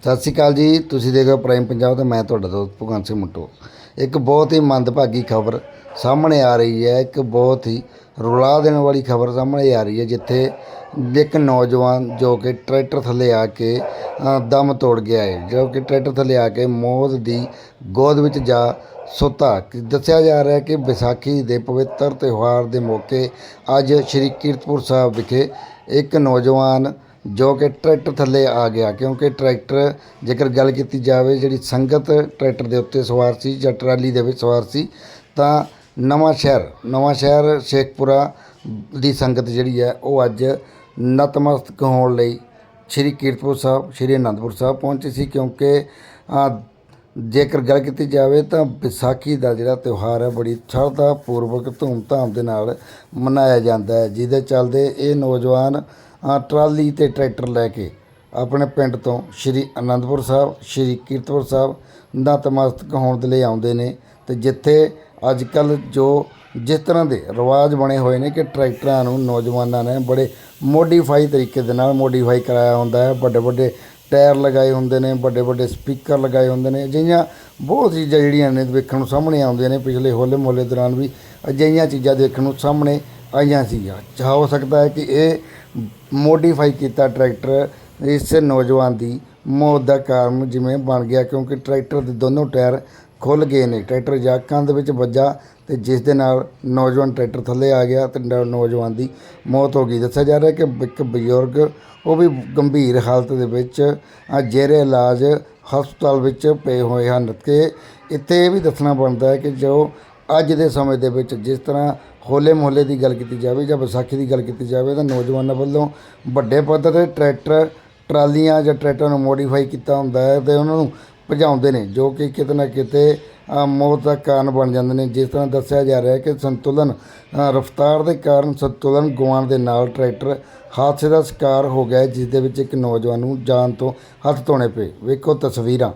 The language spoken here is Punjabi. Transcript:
ਸਤਿ ਸ਼੍ਰੀ ਅਕਾਲ ਜੀ। ਤੁਸੀਂ ਦੇਖ ਰਹੇ ਹੋ ਪ੍ਰਾਈਮ ਪੰਜਾਬ ਤੇ ਮੈਂ ਤੁਹਾਡਾ ਦੋਸਤ ਭਗਵੰਤ ਸਿੰਘ ਮੁੱਟੋ। ਇੱਕ ਬਹੁਤ ਹੀ ਮੰਦਭਾਗੀ ਖਬਰ ਸਾਹਮਣੇ ਆ ਰਹੀ ਹੈ। ਇੱਕ ਬਹੁਤ ਹੀ ਰੁਲਾ ਦੇਣ ਵਾਲੀ ਖਬਰ ਸਾਹਮਣੇ ਆ ਰਹੀ ਹੈ, ਜਿੱਥੇ ਇੱਕ ਨੌਜਵਾਨ ਜੋ ਕਿ ਟਰੈਕਟਰ ਥੱਲੇ ਆ ਕੇ ਦਮ ਤੋੜ ਗਿਆ ਹੈ। ਜੋ ਕਿ ਟਰੈਕਟਰ ਥੱਲੇ ਆ ਕੇ ਮੌਤ ਦੀ ਗੋਦ ਵਿੱਚ ਜਾ ਸੁੱਤਾ। ਦੱਸਿਆ ਜਾ ਰਿਹਾ ਹੈ ਕਿ ਵਿਸਾਖੀ ਦੇ ਪਵਿੱਤਰ ਤਿਉਹਾਰ ਦੇ ਮੌਕੇ ਅੱਜ ਸ਼੍ਰੀ ਕੀਰਤਪੁਰ ਸਾਹਿਬ ਵਿਖੇ ਇੱਕ ਨੌਜਵਾਨ ਜੋ ਕਿ ਟਰੈਕਟਰ ਥੱਲੇ ਆ ਗਿਆ, ਕਿਉਂਕਿ ਟਰੈਕਟਰ ਜੇਕਰ ਗੱਲ ਕੀਤੀ ਜਾਵੇ, ਜਿਹੜੀ ਸੰਗਤ ਟਰੈਕਟਰ ਦੇ ਉੱਤੇ ਸਵਾਰ ਸੀ ਜਾਂ ਟਰਾਲੀ ਦੇ ਵਿੱਚ ਸਵਾਰ ਸੀ, ਤਾਂ ਨਵਾਂ ਸ਼ਹਿਰ ਨਵਾਂ ਸ਼ਹਿਰ ਸ਼ੇਖਪੁਰਾ ਦੀ ਸੰਗਤ ਜਿਹੜੀ ਹੈ, ਉਹ ਅੱਜ ਨਤਮਸਤਕ ਹੋਣ ਲਈ ਸ਼੍ਰੀ ਕੀਰਤਪੁਰ ਸਾਹਿਬ, ਸ਼੍ਰੀ ਅਨੰਦਪੁਰ ਸਾਹਿਬ ਪਹੁੰਚੇ ਸੀ, ਕਿਉਂਕਿ ਜੇਕਰ ਗੱਲ ਕੀਤੀ ਜਾਵੇ, ਤਾਂ ਵਿਸਾਖੀ ਦਾ ਜਿਹੜਾ ਤਿਉਹਾਰ ਹੈ, ਬੜੀ ਸ਼ਰਧਾ ਪੂਰਵਕ ਧੂਮਧਾਮ ਦੇ ਨਾਲ ਮਨਾਇਆ ਜਾਂਦਾ ਹੈ, ਜਿਹਦੇ ਚੱਲਦੇ ਇਹ ਨੌਜਵਾਨ ਟਰਾਲੀ ਤੇ ਟਰੈਕਟਰ ਲੈ ਕੇ ਆਪਣੇ ਪਿੰਡ ਤੋਂ ਸ਼੍ਰੀ ਅਨੰਦਪੁਰ ਸਾਹਿਬ, ਸ਼੍ਰੀ ਕੀਰਤਪੁਰ ਸਾਹਿਬ ਨਤਮਸਤਕ ਹੋਣ ਦੇ ਲਈ ਆਉਂਦੇ ਨੇ ਤੇ ਜਿੱਥੇ ਅੱਜ ਕੱਲ ਜੋ ਜਿਸ ਤਰ੍ਹਾਂ ਦੇ ਰਿਵਾਜ ਬਣੇ ਹੋਏ ਨੇ ਕਿ ਟਰੈਕਟਰਾਂ ਨੂੰ ਨੌਜਵਾਨਾਂ ਨੇ ਬੜੇ ਮੋਡੀਫਾਈ ਤਰੀਕੇ ਦੇ ਨਾਲ ਮੋਡੀਫਾਈ ਕਰਾਇਆ ਹੁੰਦਾ ਹੈ। ਵੱਡੇ ਵੱਡੇ ਟਾਇਰ ਲਗਾਏ ਹੁੰਦੇ ਨੇ ਵੱਡੇ ਵੱਡੇ ਸਪੀਕਰ ਲਗਾਏ ਹੁੰਦੇ ਨੇ, ਅਜਿਹੀਆਂ ਬਹੁਤ ਚੀਜ਼ਾਂ ਜਿਹੜੀਆਂ ਨੇ ਵੇਖਣ ਨੂੰ ਸਾਹਮਣੇ ਆਉਂਦੀਆਂ ਨੇ। ਪਿਛਲੇ ਹੋਲੇ ਮਹੱਲੇ ਦੌਰਾਨ ਵੀ ਅਜਿਹੀਆਂ ਚੀਜ਼ਾਂ ਦੇਖਣ ਨੂੰ ਸਾਹਮਣੇ ਆਈਆਂ ਸੀਗੀਆਂ। ਚਾਹ ਹੋ ਸਕਦਾ ਹੈ ਕਿ ਇਹ ਮੋਡੀਫਾਈ ਕੀਤਾ ਟਰੈਕਟਰ ਇਸ ਨੌਜਵਾਨ ਦੀ ਮੌਤ ਦਾ ਕਾਰਨ ਜਿਵੇਂ ਬਣ ਗਿਆ ਕਿਉਂਕਿ ਟਰੈਕਟਰ ਦੇ ਦੋਨੋਂ ਟਾਇਰ ਖੁੱਲ ਗਏ ਨੇ। ਟਰੈਕਟਰ ਜਾ ਕੰਧ ਵਿੱਚ ਵੱਜਾ ਤੇ ਜਿਸ ਦੇ ਨਾਲ ਨੌਜਵਾਨ ਟਰੈਕਟਰ ਥੱਲੇ ਆ ਗਿਆ ਤੇ ਨੌਜਵਾਨ ਦੀ ਮੌਤ ਹੋ ਗਈ। ਦੱਸਿਆ ਜਾ ਰਿਹਾ ਕਿ ਇੱਕ ਬਜ਼ੁਰਗ ਉਹ ਵੀ ਗੰਭੀਰ ਹਾਲਤ ਦੇ ਵਿੱਚ ਅ, ਜੇਰੇ ਇਲਾਜ ਹਸਪਤਾਲ ਵਿੱਚ ਪਏ ਹੋਏ ਹਨ। ਕਿ ਇੱਥੇ ਇਹ ਵੀ ਦੱਸਣਾ ਬਣਦਾ ਹੈ ਕਿ ਜੋ ਅੱਜ ਦੇ ਸਮੇਂ ਦੇ ਵਿੱਚ ਜਿਸ ਤਰ੍ਹਾਂ ਹੋਲੇ ਮੁਹੱਲੇ ਦੀ ਗੱਲ ਕੀਤੀ ਜਾਵੇ ਜਾਂ ਵਿਸਾਖੀ ਦੀ ਗੱਲ ਕੀਤੀ ਜਾਵੇ ਤਾਂ ਨੌਜਵਾਨਾਂ ਵੱਲੋਂ ਵੱਡੇ ਪੱਧਰ ਤੇ ਟਰੈਕਟਰ, ਟਰਾਲੀਆਂ ਜਾਂ ਟਰੈਕਟਰਾਂ ਨੂੰ ਮੋਡੀਫਾਈ ਕੀਤਾ ਹੁੰਦਾ ਹੈ ਤੇ ਉਹਨਾਂ ਨੂੰ ਭਜਾਉਂਦੇ ਨੇ, ਜੋ ਕਿ ਕਿਤੇ ਨਾ ਕਿਤੇ ਮੌਤ ਦਾ ਕਾਰਨ ਬਣ ਜਾਂਦੇ ਨੇ। ਜਿਸ ਤਰ੍ਹਾਂ ਦੱਸਿਆ ਜਾ ਰਿਹਾ ਹੈ ਕਿ ਸੰਤੁਲਨ ਰਫ਼ਤਾਰ ਦੇ ਕਾਰਨ ਸੰਤੁਲਨ ਗੁਆਉਣ ਦੇ ਨਾਲ ਟਰੈਕਟਰ ਹਾਦਸੇ ਦਾ ਸ਼ਿਕਾਰ ਹੋ ਗਿਆ ਜਿਸ ਦੇ ਵਿੱਚ ਇੱਕ ਨੌਜਵਾਨ ਨੂੰ ਜਾਨ ਤੋਂ ਹੱਥ ਧੋਣੇ ਪਏ। ਵੇਖੋ ਤਸਵੀਰਾਂ।